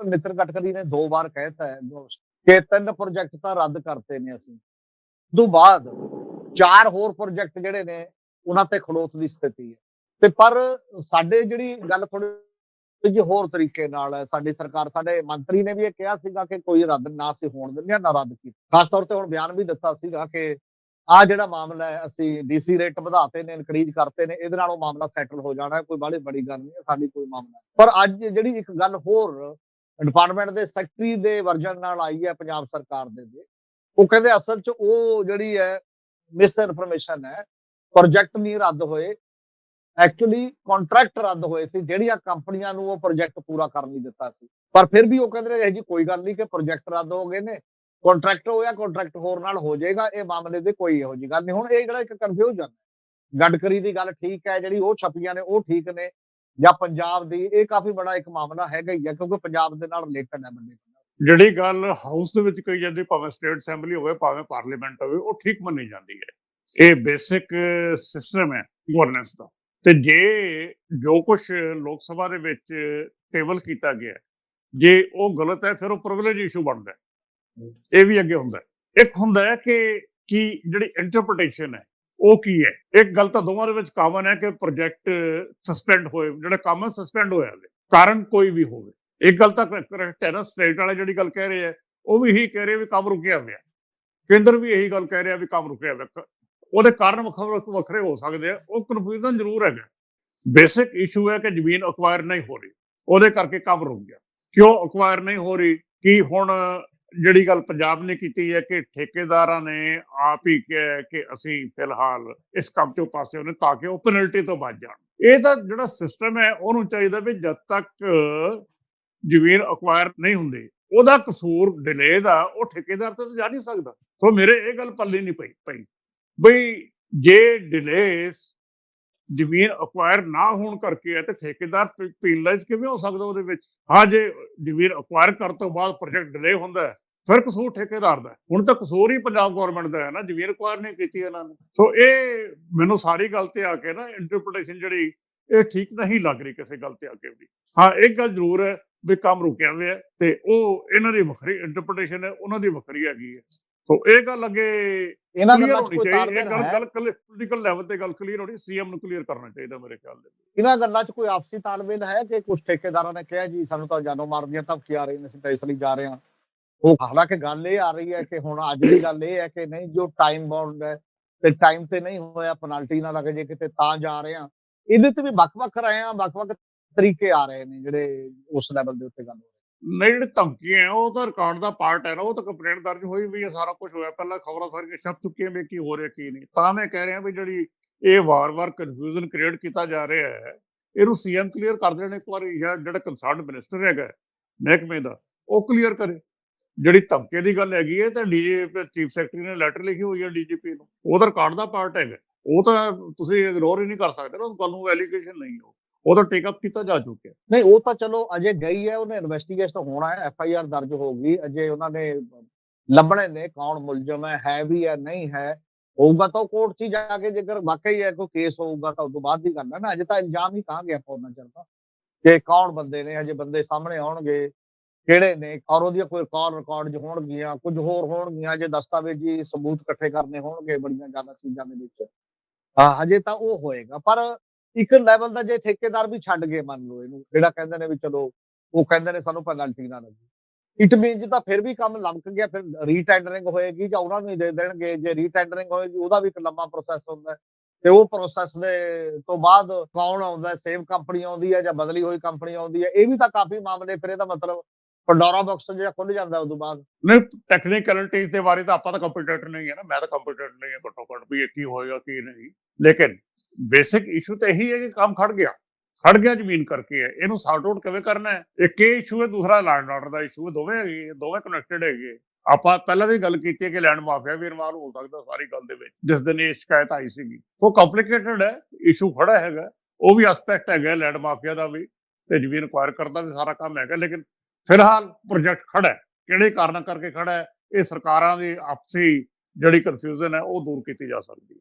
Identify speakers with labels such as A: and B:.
A: ਨਿਤਨ ਗਟਕਰੀ ਨੇ, ਦੋ ਵਾਰ ਕਹਿਤਾ ਹੈ ਕਿ ਤਿੰਨ ਪ੍ਰੋਜੈਕਟ ਤਾਂ ਰੱਦ ਕਰਤੇ ਨੇ ਅਸੀਂ। ਤੋਂ ਬਾਅਦ ਚਾਰ ਹੋਰ ਪ੍ਰੋਜੈਕਟ ਜਿਹੜੇ ਨੇ, ਉਹਨਾਂ ਤੇ ਖੜੋਤ ਦੀ ਸਥਿਤੀ ਹੈ। ਤੇ ਪਰ ਸਾਡੇ ਜਿਹੜੀ ਗੱਲ ਥੋੜੀ ਜਿਹੀ ਹੋਰ ਤਰੀਕੇ ਨਾਲ ਹੈ, ਸਾਡੀ ਸਰਕਾਰ, ਸਾਡੇ ਮੰਤਰੀ ਨੇ ਵੀ ਇਹ ਕਿਹਾ ਸੀਗਾ ਕਿ ਕੋਈ ਰੱਦ ਨਾ ਸੀ ਹੋਣ ਦਿੰਦੇ ਆ ਨਾ ਰੱਦ ਕੀਤਾ। ਖਾਸ ਤੌਰ ਤੇ ਹੁਣ ਬਿਆਨ ਵੀ ਦਿੱਤਾ ਸੀਗਾ ਕਿ ਆ ਜਿਹੜਾ ਮਾਮਲਾ ਹੈ, ਅਸੀਂ ਡੀਸੀ ਰੇਟ ਵਧਾਤੇ ਨੇ, ਇਨਕਰੀਜ਼ ਕਰਤੇ ਨੇ, ਇਹਦੇ ਨਾਲ ਉਹ ਮਾਮਲਾ ਸੈਟਲ ਹੋ ਜਾਣਾ ਕੋਈ ਬਾਹਲੀ ਬੜੀ ਗੱਲ ਨਹੀਂ ਹੈ, ਸਾਡੀ ਕੋਈ ਮਾਮਲਾ ਪਰ ਅੱਜ ਜਿਹੜੀ ਇੱਕ ਗੱਲ ਹੋਰ ਡਿਪਾਰਟਮੈਂਟ ਦੇ ਸੈਕਟਰੀ ਦੇ ਵਰਜਨ ਨਾਲ ਆਈ ਹੈ ਪੰਜਾਬ ਸਰਕਾਰ ਦੇ ਦੇ ਉਹ ਕਹਿੰਦੇ ਅਸਲ 'ਚ ਉਹ ਜਿਹੜੀ ਹੈ ਮਿਸ ਇਨਫੋਰਮੇਸ਼ਨ ਹੈ ਪ੍ਰੋਜੈਕਟ ਨਹੀਂ ਰੱਦ ਹੋਏ। ਐਕਚੁਅਲੀ ਕੰਟਰੈਕਟ ਰੱਦ ਹੋਏ ਸੀ, ਜਿਹੜੀਆਂ ਕੰਪਨੀਆਂ ਨੂੰ ਉਹ ਪ੍ਰੋਜੈਕਟ ਪੂਰਾ ਕਰਨ ਨਹੀਂ ਦਿੱਤਾ ਸੀ। ਪਰ ਫਿਰ ਵੀ ਉਹ ਕਹਿੰਦੇ ਨੇ ਇਹ ਜੀ, ਕੋਈ ਗੱਲ ਨਹੀਂ ਕਿ ਪ੍ਰੋਜੈਕਟ ਰੱਦ ਹੋ ਗਏ ਨੇ। ਕੰਟਰੈਕਟ ਹੋਇਆ ਕੰਟਰੈਕਟ ਹੋਰ ਨਾਲ ਹੋ ਜਾਏਗਾ, ਇਹ ਮਾਮਲੇ ਦੇ ਕੋਈ ਇਹੋ ਜੀ ਗੱਲ ਨਹੀਂ। ਹੁਣ ਇਹ ਜਿਹੜਾ ਇੱਕ ਕਨਫਿਊਜ਼ਨ ਹੈ ਗਡਕਰੀ ਦੀ ਗੱਲ ਠੀਕ ਹੈ, ਜਿਹੜੀ ਉਹ ਛਪੀਆਂ ਨੇ, ਉਹ ਠੀਕ ਨੇ। ਜਾਂ ਪੰਜਾਬ ਦੀ, ਇਹ ਕਾਫੀ ਬੜਾ ਇੱਕ ਮਾਮਲਾ ਹੈਗਾ ਹੀ ਹੈ ਕਿਉਂਕਿ ਪੰਜਾਬ ਦੇ ਨਾਲ ਰਿਲੇਟਡ ਹੈ ਬੰਦੇ
B: ਜਿਹੜੀ ਗੱਲ ਹਾਊਸ ਦੇ ਵਿੱਚ ਕਹੀ ਜਾਂਦੀ, ਭਾਵੇਂ ਸਟੇਟ ਅਸੈਂਬਲੀ ਹੋਵੇ, ਭਾਵੇਂ ਪਾਰਲੀਮੈਂਟ ਹੋਵੇ, ਉਹ ਠੀਕ ਮੰਨੀ ਜਾਂਦੀ ਹੈ। ਇਹ ਬੇਸਿਕ ਸਿਸਟਮ ਹੈ ਗਵਰਨੈਂਸ ਦਾ। ਤੇ ਜੇ ਜੋ ਕੁਝ ਲੋਕ ਸਭਾ ਦੇ ਵਿੱਚ ਟੇਬਲ ਕੀਤਾ ਗਿਆ ਜੇ ਉਹ ਗਲਤ ਹੈ, ਫਿਰ ਉਹ ਪ੍ਰਿਵਿਲੇਜ ਇਸ਼ੂ ਬਣਦਾ ਇਹ ਵੀ ਅੱਗੇ ਹੁੰਦਾ ਇੱਕ ਹੁੰਦਾ ਹੈ ਕਿ, ਕੀ ਜਿਹੜੀ ਇੰਟਰਪ੍ਰੀਟੇਸ਼ਨ ਹੈ ਉਹ ਕੀ ਹੈ? ਇੱਕ ਗੱਲ ਤਾਂ ਦੋਵਾਂ ਦੇ ਵਿੱਚ ਕਾਮਨ ਹੈ ਕਿ ਪ੍ਰੋਜੈਕਟ ਸਸਪੈਂਡ ਹੋਏ, ਜਿਹੜਾ ਕੰਮ ਸਸਪੈਂਡ ਹੋਇਆ ਹੈ ਕਾਰਨ ਕੋਈ ਵੀ ਹੋਵੇ। ਇੱਕ ਗੱਲ ਤਾਂ ਕਰੈਕਟ ਸਟੇਟ ਵਾਲੇ ਜਿਹੜੀ ਗੱਲ ਕਹਿ ਰਹੇ ਆ ਉਹ ਵੀ ਇਹੀ ਕਹਿ ਰਹੇ ਵੀ ਕੰਮ ਰੁਕਿਆ ਹੋਇਆ ਕੇਂਦਰ ਵੀ ਇਹੀ ਗੱਲ ਕਹਿ ਰਿਹਾ ਵੀ ਕੰਮ ਰੁਕਿਆ ਹੋਇਆ ਉਹਦੇ ਕਾਰਨ ਵੱਖ- ਵੱਖਰੇ ਹੋ ਸਕਦੇ ਆ, ਉਹ ਕਨਫਿਊਜ਼ਨ ਜ਼ਰੂਰ ਹੈਗਾ। ਬੇਸਿਕ ਇਸ਼ੂ ਹੈ ਕਿ ਜ਼ਮੀਨ ਅਕਵਾਇਰ ਨਹੀਂ ਹੋ ਰਹੀ। ਉਹਦੇ ਕਰਕੇ ਕੰਮ ਰੁਕ ਗਿਆ। ਕਿਉਂ ਅਕਵਾਇਰ ਨਹੀਂ ਹੋ ਰਹੀ? ਕਿ ਹੁਣ ਜਿਹੜੀ ਗੱਲ ਪੰਜਾਬ ਨੇ ਕੀਤੀ ਹੈ ਕਿ ਠੇਕੇਦਾਰਾਂ ਨੇ ਆਪ ਹੀ ਕਿਹਾ ਕਿ ਅਸੀਂ ਫਿਲਹਾਲ ਇਸ ਕੰਮ ਤੋਂ ਪਾਸੇ ਹੋਣੇ ਤਾਂ ਕਿ ਉਹ ਪੈਨਲਟੀ ਤੋਂ ਬਚ ਜਾਣ। ਇਹ ਤਾਂ ਜਿਹੜਾ ਸਿਸਟਮ ਹੈ, ਉਹਨੂੰ ਚਾਹੀਦਾ ਵੀ ਜਦ ਤੱਕ ਜ਼ਮੀਨ ਅਕਵਾਇਰ ਨਹੀਂ ਹੁੰਦੀ, ਉਹਦਾ ਕਸੂਰ ਡਿਲੇ ਦਾ ਉਹ ਠੇਕੇਦਾਰ ਤੇ ਜਾ ਨਹੀਂ ਸਕਦਾ। ਸੋ ਮੇਰੇ ਇਹ ਗੱਲ ਪੱਲੇ ਨਹੀਂ ਪਈ ਪਈ। ਬਈ ਜੇ ਡਿਲੇ ਜ਼ਮੀਨ ਅਕਵਾਇਰ ਨਾ ਹੋਣ ਕਰਕੇ ਹੈ ਤੇ ਠੇਕੇਦਾਰ ਪੀਨਲਾਈਜ਼ ਕਿਵੇਂ ਹੋ ਸਕਦਾ ਉਹਦੇ ਵਿੱਚ? ਹਾਂ, ਜੇ ਜ਼ਮੀਨ ਅਕਵਾਇਰ ਕਰਨ ਤੋਂ ਬਾਅਦ ਪ੍ਰੋਜੈਕਟ ਡਿਲੇ ਹੁੰਦਾ ਫਿਰ ਕਸੂਰ ਠੇਕੇਦਾਰ ਦਾ ਹੁਣ ਤਾਂ ਕਸੂਰ ਹੀ ਪੰਜਾਬ ਗਵਰਨਮੈਂਟ ਦਾ ਹੈ ਨਾ, ਜ਼ਮੀਨ ਅਕਵਾਇਰ ਨਹੀਂ ਕੀਤੀ ਇਹਨਾਂ ਨੇ। ਸੋ ਇਹ ਮੈਨੂੰ ਸਾਰੀ ਗੱਲ ਤੇ ਆ ਕੇ ਨਾ ਇੰਟਰਪ੍ਰੀਟੇਸ਼ਨ ਜਿਹੜੀ, ਇਹ ਠੀਕ ਨਹੀਂ ਲੱਗ ਰਹੀ ਕਿਸੇ ਗੱਲ ਤੇ ਆ ਕੇ ਵੀ। ਹਾਂ, ਇੱਕ ਗੱਲ ਜ਼ਰੂਰ ਹੈ ਵੀ ਕੰਮ ਰੁਕਿਆ ਹੋਇਆ ਤੇ ਉਹ ਇਹਨਾਂ ਦੀ ਵੱਖਰੀ ਇੰਟਰਪ੍ਰੀਟੇਸ਼ਨ ਹੈ, ਉਹਨਾਂ ਦੀ ਵੱਖਰੀ ਹੈਗੀ ਹੈ। ਸੋ ਇਹ ਗੱਲ ਅੱਗੇ
A: ਇਹਨਾਂ ਗੱਲਾਂ 'ਚ ਕੋਈ ਤਾਲਮੇਲ
B: ਗੱਲ
A: ਹੈ?
B: ਗੱਲ ਪੋਲੀਟੀਕਲ ਲੈਵਲ ਤੇ ਗੱਲ ਕਲੀਅਰ ਹੋਣੀ ਸੀਐਮ ਨੂੰ ਕਲੀਅਰ ਕਰਨਾ ਚਾਹੀਦਾ ਮੇਰੇ ਖਿਆਲ ਦੇ।
A: ਇਹਨਾਂ ਗੱਲਾਂ 'ਚ ਕੋਈ ਆਪਸੀ ਤਾਲਮੇਲ ਹੈ ਕਿ ਕੁਝ ਠੇਕੇਦਾਰਾਂ ਨੇ ਕਿਹਾ ਜੀ ਸਾਨੂੰ ਤਾਂ ਜਾਨੋਂ ਮਾਰ ਦੀਆਂ ਧਮਕੀਆਂ ਆ ਰਹੀਆਂ ਨੇ ਅਸੀਂ ਤਾਂ ਇਸ ਲਈ ਜਾ ਰਹੇ ਹਾਂ? ਉਹ ਹਾਲਾਂਕਿ ਗੱਲ ਇਹ ਆ ਰਹੀ ਹੈ ਕਿ ਹੁਣ ਅੱਜ ਦੀ ਗੱਲ ਇਹ ਹੈ ਕਿ ਨਹੀਂ ਜੋ ਟਾਈਮ ਬਾਉਂਡ ਹੈ ਤੇ ਟਾਈਮ ਤੇ ਨਹੀਂ ਹੋਇਆ ਪੈਨਲਟੀ ਨਾ ਲੱਗੇ ਜੇ ਕਿਤੇ ਤਾਂ ਜਾ ਰਹੇ ਹਾਂ ਇਹਦੇ ਤੇ ਵੀ ਵੱਖ-ਵੱਖ ਰਹੇ ਆ ਵੱਖ-ਵੱਖ ਤਰੀਕੇ ਆ ਰਹੇ ਨੇ ਜਿਹੜੇ ਉਸ ਲੈਵਲ ਦੇ ਉੱਤੇ ਗੱਲ ਹੋ।
B: ਜਿਹੜੀ ਧਮਕੀ ਹੈ, ਉਹ ਤਾਂ ਰਿਕਾਰਡ ਦਾ ਪਾਰਟ ਹੈ ਨਾ, ਉਹ ਤਾਂ ਕੰਪਲੇਂਟ ਦਰਜ ਹੋਈ ਵੀ ਇਹ ਸਾਰਾ ਕੁਝ ਹੋਇਆ। ਪਹਿਲਾਂ ਖਬਰਾਂ ਸਾਰੀਆਂ ਛਪ ਚੁੱਕੀਆਂ ਵੀ ਕੀ ਹੋ ਰਿਹਾ ਕੀ ਨਹੀਂ। ਤਾਂ ਮੈਂ ਕਹਿ ਰਿਹਾ ਵੀ ਜਿਹੜੀ ਇਹ ਵਾਰ-ਵਾਰ ਕਨਫਿਊਜ਼ਨ ਕ੍ਰੀਏਟ ਕੀਤਾ ਜਾ ਰਿਹਾ ਹੈ, ਇਹਨੂੰ ਸੀਐਮ ਕਲੀਅਰ ਕਰ ਦੇਣ ਇੱਕ ਵਾਰੀ, ਜਾਂ ਜਿਹੜਾ ਕੰਸਰਨਡ ਮਿਨਿਸਟਰ ਹੈਗਾ ਮਹਿਕਮੇ ਦਾ, ਉਹ ਕਲੀਅਰ ਕਰੇ। ਜਿਹੜੀ ਧਮਕੇ ਦੀ ਗੱਲ ਹੈਗੀ ਹੈ, ਤਾਂ ਡੀਜੀ ਚੀਫ ਸੈਕਟਰੀ ਨੇ ਲੈਟਰ ਲਿਖੀ ਹੋਈ ਹੈ ਡੀਜੀਪੀ ਨੂੰ। ਉਹਦਾ ਰਿਕਾਰਡ ਦਾ ਪਾਰਟ ਹੈਗਾ। ਉਹ ਤਾਂ ਤੁਸੀਂ ਇਗਨੋਰ ਹੀ ਨਹੀਂ ਕਰ ਸਕਦੇ ਨਾ ਉਸ ਗੱਲ ਨੂੰ ਐਲੀਗੇਸ਼ਨ ਨਹੀਂ ਹੋ ਉਹ ਤਾਂ ਟੇਕ ਅਪ ਕੀਤਾ ਜਾ ਚੁੱਕਿਆ।
A: ਨਹੀਂ, ਉਹ ਤਾਂ ਚਲੋ ਅਜੇ ਗਈ ਹੈ, ਉਹਨੇ ਇਨਵੈਸਟੀਗੇਸ਼ਨ ਹੋਣਾ ਹੈ ਐਫ ਆਈ ਆਰ ਦਰਜ ਹੋ ਅਜੇ ਉਹਨਾਂ ਨੇ ਲੱਭਣੇ ਨੇ ਕੌਣ ਮੁਲਜ਼ਮ ਹੈ ਹੈ ਵੀ ਹੈ, ਨਹੀਂ ਹੈ। ਹੋਊਗਾ ਤਾਂ ਕੋਰਟ 'ਚ ਜਾ ਕੇ ਜੇਕਰ ਵਾਕਈ ਹੈ ਕੋਈ ਕੇਸ ਹੋਊਗਾ ਤਾਂ ਉਸ ਤੋਂ ਬਾਅਦ ਦੀ ਗੱਲ ਹੈ ਨਾ, ਅਜੇ ਤਾਂ ਇਲਜ਼ਾਮ ਹੀ ਕਹਾਂਗੇ ਆਪਾਂ ਉਹਨਾਂ ਚਿਰ ਤਾਂ ਕਿ ਕੌਣ ਬੰਦੇ ਨੇ, ਅਜੇ ਬੰਦੇ ਸਾਹਮਣੇ ਆਉਣਗੇ, ਕਿਹੜੇ ਨੇ, ਔਰ ਉਹਦੀਆਂ ਕੋਈ ਕਾਲ ਰਿਕਾਰਡ ਹੋਣਗੀਆਂ, ਕੁਝ ਹੋਰ ਹੋਣਗੀਆਂ ਜੇ ਦਸਤਾਵੇਜ਼ੀ ਸਬੂਤ ਇਕੱਠੇ ਕਰਨੇ ਹੋਣਗੇ ਬੜੀਆਂ ਜ਼ਿਆਦਾ ਚੀਜ਼ਾਂ ਦੇ ਵਿੱਚ। ਹਜੇ ਤਾਂ ਉਹ ਹੋਏਗਾ, ਪਰ ਇੱਕ ਲੈਵਲ ਦਾ ਜੇ ਠੇਕੇਦਾਰ ਵੀ ਛੱਡ ਗਏ ਮੰਨ ਲਓ ਇਹਨੂੰ, ਜਿਹੜਾ ਕਹਿੰਦੇ ਨੇ ਵੀ ਚਲੋ, ਉਹ ਕਹਿੰਦੇ ਨੇ ਸਾਨੂੰ ਪੈਨਲਟੀ ਨਾ ਲੱਗੇ। ਇਟ ਮੀਨਸ ਤਾਂ ਫਿਰ ਵੀ ਕੰਮ ਲੰਮਕ ਗਿਆ, ਫਿਰ ਰੀਟੈਂਡਰਿੰਗ ਹੋਏਗੀ ਜਾਂ ਉਹਨਾਂ ਨੂੰ ਹੀ ਦੇ ਦੇਣਗੇ, ਜੇ ਰੀਟੈਂਡਰਿੰਗ ਹੋਏਗੀ ਉਹਦਾ ਵੀ ਇੱਕ ਲੰਮਾ ਪ੍ਰੋਸੈਸ ਹੁੰਦਾ ਹੈ। ਤੇ ਉਹ ਪ੍ਰੋਸੈਸ ਦੇ ਤੋਂ ਬਾਅਦ ਕੌਣ ਆਉਂਦਾ ਸੇਮ ਕੰਪਨੀ ਆਉਂਦੀ ਹੈ ਜਾਂ ਬਦਲੀ ਹੋਈ ਕੰਪਨੀ ਆਉਂਦੀ ਹੈ? ਇਹ ਵੀ ਤਾਂ ਕਾਫੀ ਮਾਮਲੇ, ਫਿਰ ਇਹਦਾ ਮਤਲਬ ਪੰਡੋਰਾ ਬਾਕਸ ਜਿਹੜਾ ਖੁੱਲ ਜਾਂਦਾ ਉਸ ਤੋਂ ਬਾਅਦ।
B: ਨਹੀਂ ਟੈਕਨੀਕਲਿਟੀਜ਼ ਦੇ ਬਾਰੇ ਤਾਂ ਆਪਾਂ ਤਾਂ ਕੰਪੀਟੈਂਟ ਨਹੀਂ ਹੈ ਨਾ, ਮੈਂ ਤਾਂ ਕੰਪੀਟੈਂਟ ਨਹੀਂ ਹਾਂ ਘੱਟੋ ਘੱਟ ਵੀ ਕੀ ਹੋਏਗਾ, ਕੀ ਨਹੀਂ। ਲੇਕਿਨ ਬੇਸਿਕ ਇਸ਼ੂ ਤਾਂ ਇਹੀ ਹੈ ਕਿ ਕੰਮ ਖੜ ਗਿਆ। ਖੜ ਗਿਆ ਜ਼ਮੀਨ ਕਰਕੇ ਹੈ। ਇਹਨੂੰ ਸਾਰਟ ਆਊਟ ਕਿਵੇਂ ਕਰਨਾ ਹੈ? ਇੱਕ ਇਹ ਇਸ਼ੂ ਹੈ, ਦੂਸਰਾ ਲੈਂਡ ਆਰਡਰ ਦਾ ਇਸ਼ੂ ਹੈ, ਦੋਵੇਂ ਹੈਗੇ, ਦੋਵੇਂ ਕਨੈਕਟਡ ਹੈਗੇ। ਆਪਾਂ ਪਹਿਲਾਂ ਵੀ ਗੱਲ ਕੀਤੀ ਹੈ ਕਿ ਲੈਂਡ ਮਾਫੀਆ ਵੀ ਇਨਵਾਲਵ ਹੋ ਸਕਦਾ ਸਾਰੀ ਗੱਲ ਦੇ ਵਿੱਚ, ਜਿਸ ਦਿਨ ਇਹ ਸ਼ਿਕਾਇਤ ਆਈ ਸੀਗੀ। ਉਹ ਕੰਪਲਿਕੇਟਡ ਹੈ ਇਸ਼ੂ ਖੜਾ ਹੈਗਾ। ਉਹ ਵੀ ਐਸਪੈਕਟ ਹੈਗਾ ਲੈਂਡ ਮਾਫੀਆ ਦਾ ਵੀ, ਤੇ ਜ਼ਮੀਨ ਅਕਵਾਇਰ ਕਰਨ ਦਾ ਵੀ ਸਾਰਾ ਕੰਮ ਹੈਗਾ, ਲੇਕਿਨ ਫਿਲਹਾਲ ਪ੍ਰੋਜੈਕਟ ਖੜਾ ਹੈ। ਕਿਹੜੇ ਕਾਰਨਾਂ ਕਰਕੇ ਖੜਾ ਹੈ, ਇਹ ਸਰਕਾਰਾਂ ਦੀ ਆਪਸੀ ਜਿਹੜੀ ਕਨਫਿਊਜ਼ਨ ਹੈ, ਉਹ ਦੂਰ ਕੀਤੀ ਜਾ ਸਕਦੀ ਹੈ।